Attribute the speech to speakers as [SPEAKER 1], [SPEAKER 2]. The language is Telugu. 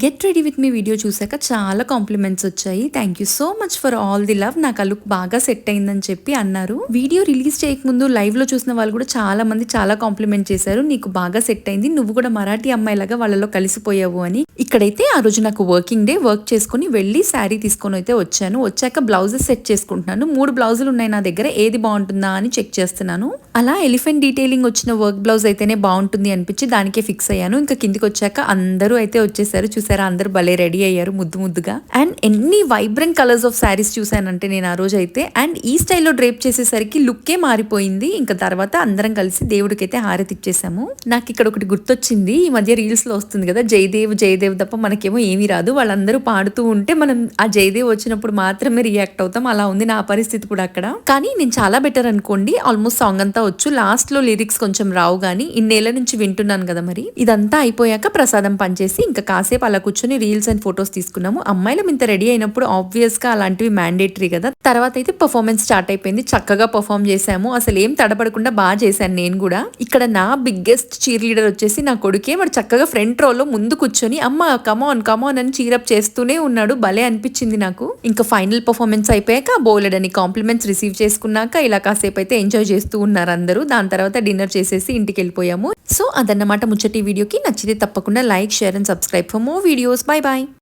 [SPEAKER 1] Get ready with me video చూసాక చాలా కాంప్లిమెంట్స్ వచ్చాయి. Thank you so much for all the love నాకు ఆ లుక్ బాగా సెట్ అయిందని చెప్పి అన్నారు. వీడియో రిలీజ్ చేయకముందు లైవ్లో చూసిన వాళ్ళు కూడా చాలా మంది చాలా కాంప్లిమెంట్ చేశారు. నీకు బాగా సెట్ అయింది. నువ్వు కూడా మరాఠీ అమ్మాయిలాగా వాళ్ళలో కలిసిపోయావు అని. ఇక్కడైతే ఆ రోజు నాకు వర్కింగ్ డే వర్క్ చేసుకుని వెళ్ళి శారీ తీసుకొని అయితే వచ్చాను. వచ్చాక బ్లౌజెస్ సెట్ చేసుకుంటున్నాను. మూడు బ్లౌజులు ఉన్నాయి నా దగ్గర. ఏది బాగుంటుందా అని చెక్ చేస్తున్నాను. అలా ఎలిఫెంట్ డీటెయిలింగ్ వచ్చిన వర్క్ బ్లౌజ్ అయితేనే బాగుంటుంది అనిపించి దానికే ఫిక్స్ అయ్యాను. ఇంకా కిందికి వచ్చాక అందరూ అయితే వచ్చేసారు. చూసారా? అందరూ భలే రెడీ అయ్యారు ముద్దు ముద్దుగా. అండ్ ఎన్ని వైబ్రెంట్ కలర్స్ ఆఫ్ శారీస్ చూసానంటే నేను ఆ రోజు అయితే. అండ్ ఈ స్టైల్లో డ్రేప్ చేసేసరికి లుక్కే మారిపోయింది. ఇంకా తర్వాత అందరం కలిసి దేవుడికైతే హారతి ఇచ్చేసాము. నాకు ఇక్కడ ఒకటి గుర్తొచ్చింది. ఈ మధ్య రీల్స్లో వస్తుంది కదా జయదేవ్ జయదేవ్ తప్ప మనకేమో ఏమీ రాదు. వాళ్ళందరూ పాడుతూ ఉంటే మనం ఆ జయదేవ్ వచ్చినప్పుడు మాత్రమే రియాక్ట్ అవుతాం. అలా ఉంది నా పరిస్థితి కూడా అక్కడ. కానీ నేను చాలా బెటర్ అనుకోండి. ఆల్మోస్ట్ సాంగ్ అంతా వచ్చు. లాస్ట్లో లిరిక్స్ కొంచెం రావు గానీ ఇన్నేళ్ళ నుంచి వింటున్నాను కదా మరి. ఇదంతా అయిపోయాక ప్రసాదం పనిచేసి ఇంకా కాసేపు అలా కూర్చొని రీల్స్ అండ్ ఫొటోస్ తీసుకున్నాము. అమ్మాయిలం ఇంత రెడీ అయినప్పుడు ఆబ్వియస్గా అలాంటివి మ్యాండేటరీ కదా. తర్వాత అయితే పర్ఫార్మెన్స్ స్టార్ట్ అయిపోయింది. చక్కగా పర్ఫామ్ చేశాము. అసలు ఏం తడబడకుండా బాగా చేశాను నేను కూడా. ఇక్కడ నా బిగ్గెస్ట్ చీర్ లీడర్ వచ్చేసి నా కొడుకే. వాడు చక్కగా ఫ్రంట్ రోలో ముందు కూర్చొని అమ్మ కమాన్ కమాన్ అని చీరప్ చేస్తూనే ఉన్నాడు. భలే అనిపించింది నాకు. ఇంకా ఫైనల్ పర్ఫార్మెన్స్ అయిపోయాక బోలెడ్ అని కాంప్లిమెంట్స్ రిసీవ్ చేసుకున్నాక ఇలా కాసేపు అయితే ఎంజాయ్ చేస్తూ ఉన్నారు అందరూ. దాని తర్వాత డిన్నర్ చేసేసి ఇంటికి వెళ్ళిపోయాము. సో అదన్నమాట ముచ్చటి వీడియోకి నచ్చితే తప్పకుండా like share and subscribe for more videos bye bye